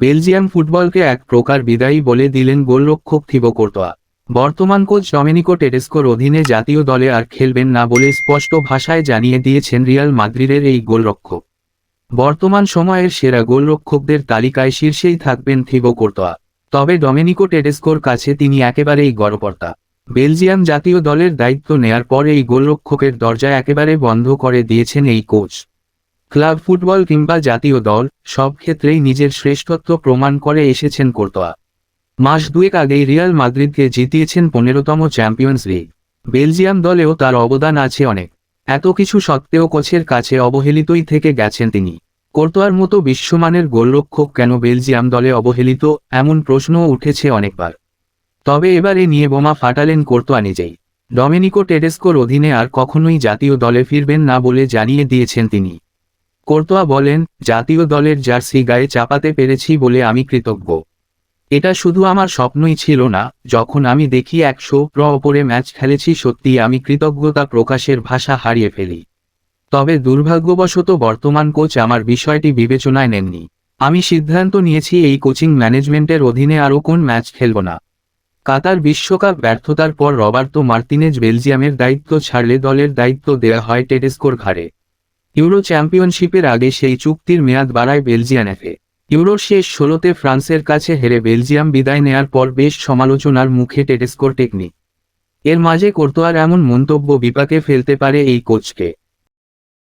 Belgium ফুটবলকে এক প্রকার বিদায়ী বলে দিলেন গোলরক্ষক থিবো কোর্তোয়া। বর্তমান কোচ ডমিনিকো টেডেস্কোর অধীনে জাতীয় দলে আর খেলবেন না বলে স্পষ্ট ভাষায় জানিয়ে দিয়েছেন রিয়াল মাদ্রিদের এই গোলরক্ষক। বর্তমান সময়ের সেরা গোলরক্ষকদের তালিকায় শীর্ষেই থাকবেন থিবো কোর্তোয়া। তবে ডমিনিকো টেডেস্কোর কাছে তিনি একেবারেই গড়পর্তা বেলজিয়াম জাতীয় দলের দায়িত্ব নেয়ার পর এই গোলরক্ষকের দরজা একেবারে বন্ধ করে দিয়েছেন এই কোচ। ক্লাব ফুটবল কিংবা জাতীয় দল, সব ক্ষেত্রেই নিজের শ্রেষ্ঠত্ব প্রমাণ করে এসেছেন কোর্তোয়া। মাস দুয়েক আগেই রিয়াল মাদ্রিদকে জিতিয়েছেন পনেরোতম চ্যাম্পিয়ন্স লিগ। বেলজিয়াম দলেও তার অবদান আছে অনেক। এত কিছু সত্ত্বেও কোচের কাছে অবহেলিতই থেকে গেছেন তিনি। কোর্তোয়ার মতো বিশ্বমানের গোলরক্ষক কেন বেলজিয়াম দলে অবহেলিত, এমন প্রশ্নও উঠেছে অনেকবার। তবে এবারে নিয়ে বোমা ফাটালেন কোর্তোয়া নিজেই। ডমিনিকো টেডেস্কোর অধীনে আর কখনোই জাতীয় দলে ফিরবেন না বলে জানিয়ে দিয়েছেন তিনি। কোর্তোয়া বলেন, জাতীয় দলের জার্সি গায়ে চাপাতে পেরেছি বলে আমি কৃতজ্ঞ। এটা শুধু আমার স্বপ্নই ছিল না, যখন আমি দেখি একশো প্র ওপরে ম্যাচ খেলেছি সত্যি আমি কৃতজ্ঞতা প্রকাশের ভাষা হারিয়ে ফেলি। তবে দুর্ভাগ্যবশত বর্তমান কোচ আমার বিষয়টি বিবেচনায় নেননি। আমি সিদ্ধান্ত নিয়েছি এই কোচিং ম্যানেজমেন্টের অধীনে আরও কোন ম্যাচ খেলব না। কাতার বিশ্বকাপ ব্যর্থতার পর রবার্তো মার্তিনেজ বেলজিয়ামের দায়িত্ব ছাড়লে দলের দায়িত্ব দেয়া হয় টেডেস্কোর ঘাড়ে। ইউরো চ্যাম্পিয়নশিপের আগে সেই চুক্তির মেয়াদ বাড়ায় বেলজিয়ান এফে ইউরোর শেষ ষোলোতে ফ্রান্সের কাছে হেরে বেলজিয়াম বিদায় নেয়ার পর বেশ সমালোচনার মুখে টেটেস্কোর টেকনিক। এর মাঝে কোর্তোয়ার এমন মন্তব্য বিপাকে ফেলতে পারে এই কোচকে।